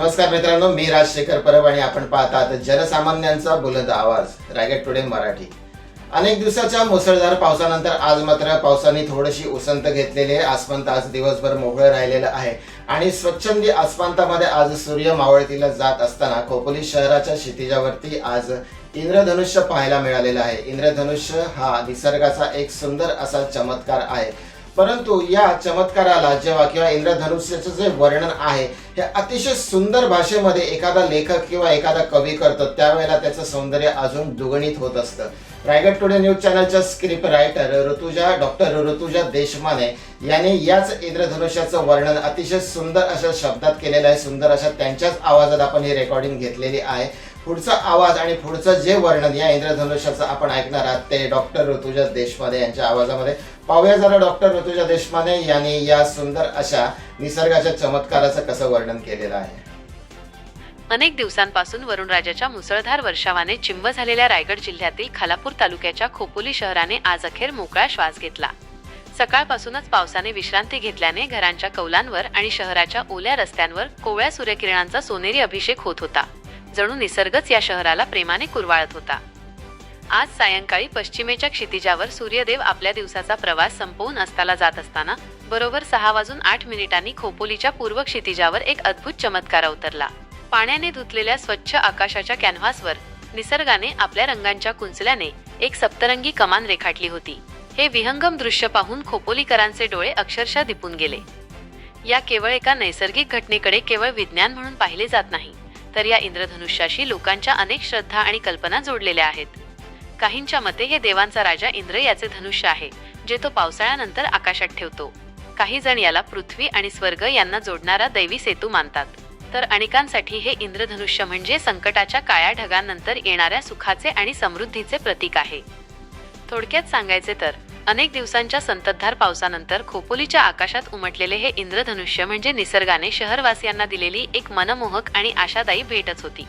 नमस्कार मित्रांनो मी राजशेखर परब आणि आपण पाहतात जनसामान्यांचा बुलंद आवाज रायगड टुडे मराठी. अनेक दिवसाच्या मुसळधार पावसानंतर आज मात्र पावसाने थोडीशी उसंत घेतलेली आहे. आसमंत आज दिवसभर मोकळं राहिलेलं आहे. आणि स्वच्छंदी आसमंतामध्ये आज सूर्य मावळतीला जात असताना खोपोली शहराच्या क्षितिजावरती आज इंद्रधनुष्य पाहायला मिळालेलं आहे. इंद्रधनुष्य हा निसर्गाचा एक सुंदर असा चमत्कार आहे. परंतु या चमत्काराला जेव्हा किंवा इंद्रधनुष्याचं जे वर्णन आहे हे अतिशय सुंदर भाषेमध्ये एखादा लेखक किंवा एखादा कवी करतो त्यावेळेला त्याचं सौंदर्य अजून दुगणित होत असतं. रायगड टुडे न्यूज चॅनलच्या script writer Rutuja doctor Rutuja Deshmane यांनी याच इंद्रधनुष्याचं वर्णन अतिशय सुंदर अशा शब्दात केलेलं आहे सुंदर अशा त्यांच्याच आवाजात आपण ही रेकॉर्डिंग घेतलेली आहे. पुढचा आवाज आणि पुढचं जे वर्णन या इंद्रधनुष्याचं आपण ऐकणार आहात ते डॉक्टर ऋतुजा देशमाने यांच्या आवाजामध्ये. पाहूया जरा डॉक्टर ऋतुजा देशमाने यांनी या सुंदर अशा निसर्गाच्या चमत्काराचं कसं वर्णन केलेलं आहे. अनेक दिवसांपासून वरुणराजाच्या मुसळधार वर्षावाने चिंब झालेल्या रायगड जिल्ह्यातील खालापूर तालुक्याच्या खोपोली शहराने आज अखेर मोकळा श्वास घेतला. सकाळपासूनच पावसाने विश्रांती घेतल्याने घरांच्या कौलांवर आणि शहराच्या ओल्या रस्त्यांवर कोवळ्या सूर्यकिरणांचा सोनेरी अभिषेक होत होता. जणू निसर्गच या शहराला प्रेमाने कुरवाळत होता. आज सायंकाळी पश्चिमेच्या क्षितिजावर सूर्यदेव आपल्या दिवसाचा प्रवास संपवून अस्ताला जात असताना बरोबर सहा वाजून आठ मिनिटांनी खोपोलीच्या पूर्व क्षितिजावर एक अद्भुत चमत्कार अवतरला पाण्याने धुतलेल्या स्वच्छ आकाशाच्या कॅनव्हासवर निसर्गाने आपल्या रंगांच्या कुंचल्याने एक सप्तरंगी कमान रेखाटली होती. हे विहंगम दृश्य पाहून खोपोलीकरांचे डोळे अक्षरशः दिपून गेले. या केवळ एका नैसर्गिक घटनेकडे केवळ विज्ञान म्हणून पाहिले जात नाही. तर या इंद्रधनुष्याशी लोकांच्या अनेक श्रद्धा आणि कल्पना जोडलेल्या आहेत. काहींच्या मते हे देवांचा राजा इंद्र याचे धनुष्य आहे जे तो पावसाळ्यानंतर आकाशात ठेवतो. काही जण याला पृथ्वी आणि स्वर्ग यांना जोडणारा दैवी सेतू मानतात. तर अनेकांसाठी हे इंद्रधनुष्य म्हणजे संकटाच्या काळ्या ढगांनंतर येणाऱ्या सुखाचे आणि समृद्धीचे प्रतीक आहे. थोडक्यात सांगायचे तर अनेक दिवसांच्या संततधार पावसानंतर खोपोलीच्या आकाशात उमटलेले हे इंद्रधनुष्य म्हणजे निसर्गाने शहरवासियांना दिलेली एक मनमोहक आणि आशादायी भेटच होती.